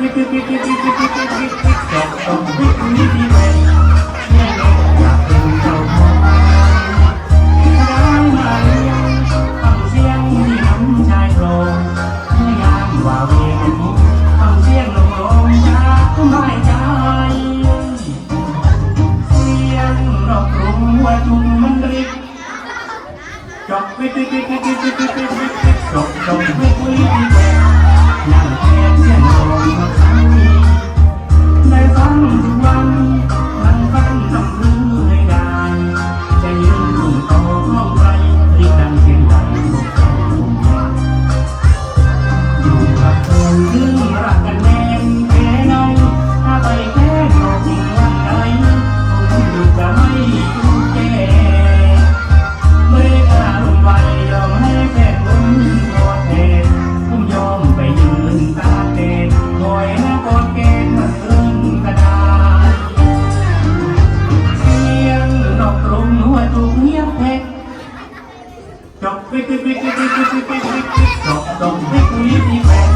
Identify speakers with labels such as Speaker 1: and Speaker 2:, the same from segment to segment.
Speaker 1: วิวิวิวิวิวิวิวิวิวิจบตรงวิวิวิวิอยากเป็นเจ้าของร้านมาเลี้ยงฟังเสียงที่น้ำชายโครงพยายามว่าเวรนี้ฟังเสียงลมลมจากไม่ใจเสียงรอบกรุงว่าจุงมันริกจบวิวิวิวิวิวิวิวิจบตรงวิวิวิวินั่ง วิกวิกวิกวิกวิกวิกวิกวิกดอกดอกวิกวิกวิก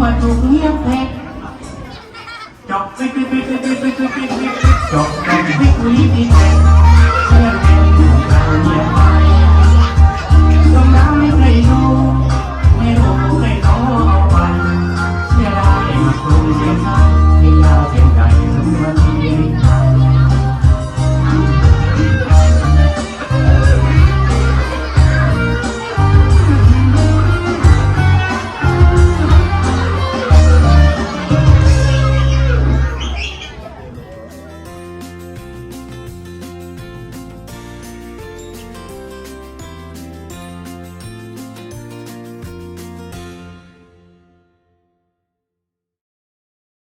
Speaker 1: หัวจุกเงียบเพชรจอกปิ๊กปิ๊กปิ๊กปิ๊กปิ๊กปิ๊กปิ๊กจอกจอปิ๊กปิ๊กปิ๊กปิ๊ก